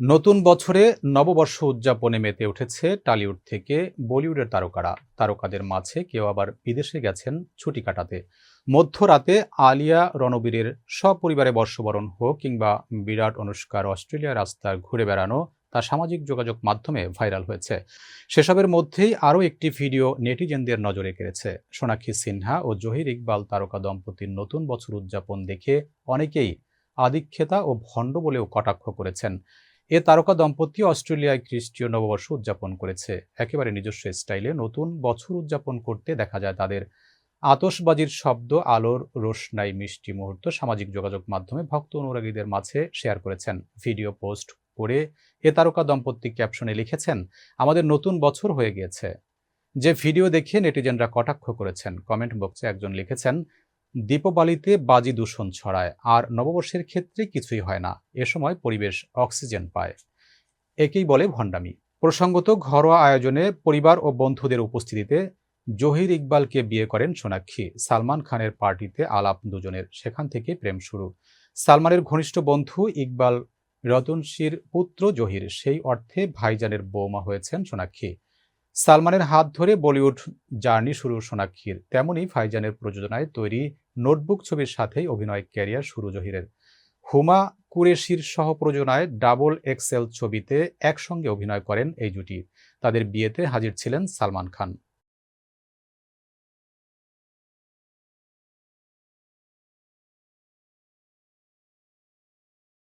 নতুন বছরে নববর্ষ উদযাপনে মেতে উঠেছে টালিউড থেকে বলিউডের তারকারা। তারকাদের মাঝে কেউ আবার বিদেশে গেছেন ছুটি কাটাতে। মধ্যরাতে আলিয়া রণবীরের সপরিবারে বর্ষবরণ হোক কিংবা বিরাট অনুষ্কার অস্ট্রেলিয়া রাস্তায় ঘুরে বেড়ানো তা সামাজিক যোগাযোগ মাধ্যমে ভাইরাল হয়েছে। সেসবের মধ্যেই আরও একটি ভিডিও নেটিজেনদের নজরে কেড়েছে। সোনাক্ষী সিনহা ও জহির ইকবাল তারকা দম্পতির নতুন বছর উদযাপন দেখে অনেকেই আদিক্ষেতা ও ভণ্ড বলেও কটাক্ষ করেছেন। এ তারকা দম্পতি অস্ট্রেলিয়ায় খ্রিস্টীয় নববর্ষ উদযাপন করেছে। একেবারে নিজস্ব স্টাইলে নতুন বছর উদযাপন করতে দেখা যায় তাদের। আতসবাজির শব্দ, আলোর রোশনাই মিষ্টি মুহূর্ত, সামাজিক যোগাযোগ মাধ্যমে ভক্ত অনুরাগীদের মাঝে শেয়ার করেছেন। ভিডিও পোস্ট করে এ তারকা দম্পতি ক্যাপশনে লিখেছেন, আমাদের নতুন বছর হয়ে গিয়েছে। যে ভিডিও দেখে নেটিজেনরা কটাক্ষ করেছেন। কমেন্ট বক্সে একজন লিখেছেন দীপাবলিতে বাজি দূষণ ছড়ায়, আর নববর্ষের ক্ষেত্রে কিছুই হয় না। এ সময় পরিবেশ অক্সিজেন পায়। একেই বলে ভণ্ডামি। প্রসঙ্গত ঘরোয়া আয়োজনে পরিবার ও বন্ধুদের উপস্থিতিতে জহির ইকবালকে বিয়ে করেন সোনাক্ষী। সালমান খানের পার্টিতে আলাপ দুজনের, সেখান থেকে প্রেম শুরু। সালমানের ঘনিষ্ঠ বন্ধু ইকবাল রতনশীর পুত্র জহির, সেই অর্থে ভাইজানের বৌমা হয়েছেন সোনাক্ষী। সালমানের হাত ধরে বলিউড জার্নি শুরু সোনাক্ষীর তেমনই ফাইজানের প্রযোজনায় তৈরি নোটবুক ছবির সাথেই অভিনয় ক্যারিয়ার শুরু জহিরের। হুমা কুরেশির সহ প্রযোজনায় ডাবল এক্সেল ছবিতে একসঙ্গে অভিনয় করেন এই জুটি। তাদের বিয়েতে হাজির ছিলেন সালমান খান।